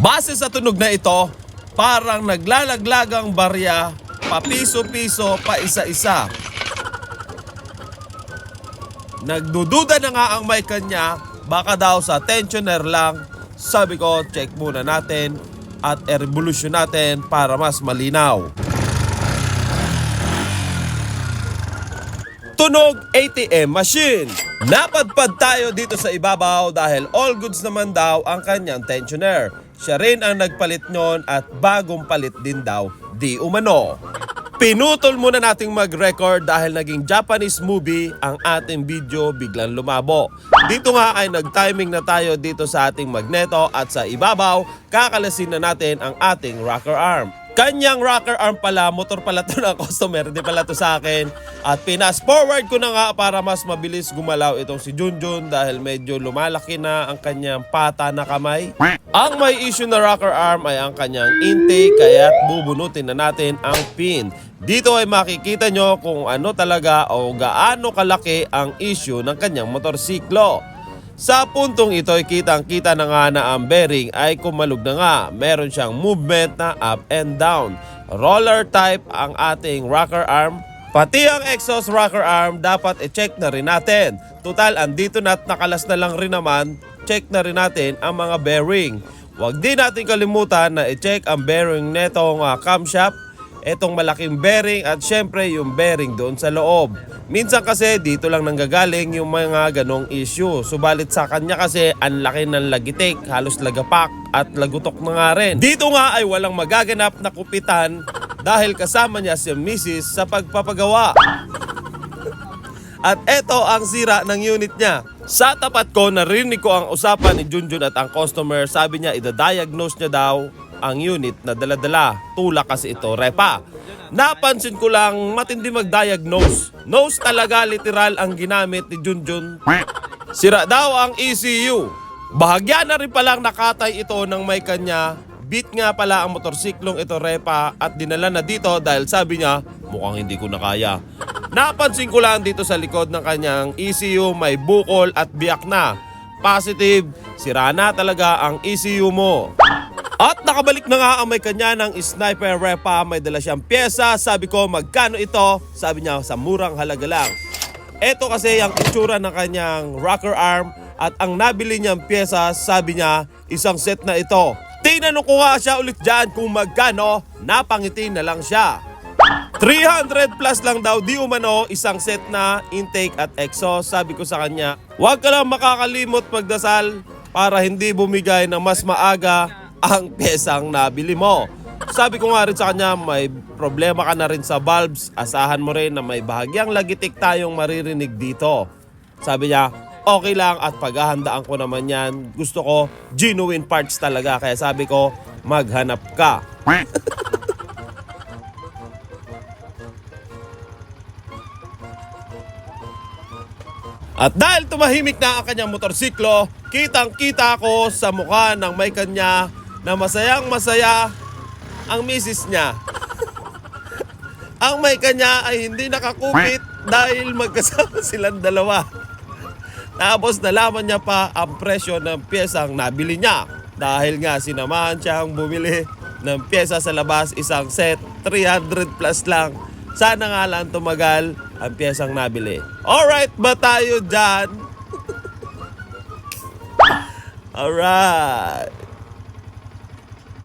Base sa tunog na ito, parang naglalaglagang barya, papiso-piso, pa isa-isa. Nagdududa na nga ang mic kanya, baka daw sa tensioner lang. Sabi ko, check muna natin at e-revolution natin para mas malinaw. Tunog ATM machine. Napadpad tayo dito sa ibabaw dahil all goods naman daw ang kanyang tensioner. Siya rin ang nagpalit nyon at bagong palit din daw di umano. Pinutol muna nating mag-record dahil naging Japanese movie ang ating video biglang lumabo. Dito nga ay nag-timing na tayo dito sa ating magneto at sa ibabaw, kakalasin na natin ang ating rocker arm. Kanyang rocker arm pala, motor pala to ng customer, di pala to sa akin. At pinas forward ko na nga para mas mabilis gumalaw itong si Junjun dahil medyo lumalaki na ang kanyang pata na kamay. Ang may issue na rocker arm ay ang kanyang intake kaya't bubunutin na natin ang pin. Dito ay makikita nyo kung ano talaga o gaano kalaki ang issue ng kanyang motorsiklo. Sa puntong ito ay kitang kita na nga na ang bearing ay kumalog na nga. Meron siyang movement na up and down. Roller type ang ating rocker arm. Pati ang exhaust rocker arm dapat i-check na rin natin. Total andito na at nakalas na lang rin naman, check na rin natin ang mga bearing. Huwag din natin kalimutan na i-check ang bearing netong uh, camshaft etong malaking bearing at syempre yung bearing doon sa loob. Minsan kasi dito lang nanggagaling yung mga ganong issue. Subalit sa kanya kasi ang laki ng lagitik, halos lagapak at lagutok na nga rin. Dito nga ay walang magaganap na kupitan dahil kasama niya si Mrs. sa pagpapagawa. At eto ang sira ng unit niya. Sa tapat ko, narinig ko ang usapan ni Junjun at ang customer. Sabi niya, idadiagnose niya daw ang unit na daladala. Tulak kasi ito, repa. Napansin ko lang, matindi mag-diagnose. Nose talaga literal ang ginamit ni Junjun. Sira daw ang ECU. Bahagya na rin palang nakatay ito ng may kanya. Beat nga pala ang motorsiklong ito repa at dinala na dito dahil sabi niya, mukhang hindi ko na kaya. Napansin ko lang dito sa likod ng kanyang ECU may bukol at biyak na. Positive, sira na talaga ang ECU mo. At nakabalik na nga ang may kanya ng sniper repa. May dala siyang pyesa. Sabi ko, magkano ito? Sabi niya, sa murang halaga lang. Ito kasi ang itsura ng kanyang rocker arm at ang nabili niyang pyesa, sabi niya, isang set na ito. Tinanong ko nga siya ulit dyan kung magkano, napangiti na lang siya. 300 plus lang daw di umano isang set na intake at exhaust. Sabi ko sa kanya, huwag ka lang makakalimot magdasal para hindi bumigay ng mas maaga ang pesang nabili mo. Sabi ko nga rin sa kanya, may problema ka na rin sa valves. Asahan mo rin na may bahagyang lagitik tayong maririnig dito. Sabi niya, okay lang at paghahandaan ko naman yan. Gusto ko genuine parts talaga. Kaya sabi ko, maghanap ka. At dahil tumahimik na ang kanyang motorsiklo, kitang kita ko sa mukha ng may kanya na masayang masaya ang misis niya. ang may kanya ay hindi nakakupit dahil magkasama silang dalawa. Tapos nalaman niya pa ang presyo ng pyesang nabili niya. Dahil nga sinamahan siyang bumili ng pyesa sa labas, isang set, 300 plus lang. Sana nga lang tumagal ang pyesang nabili. Alright ba tayo dyan? Alright.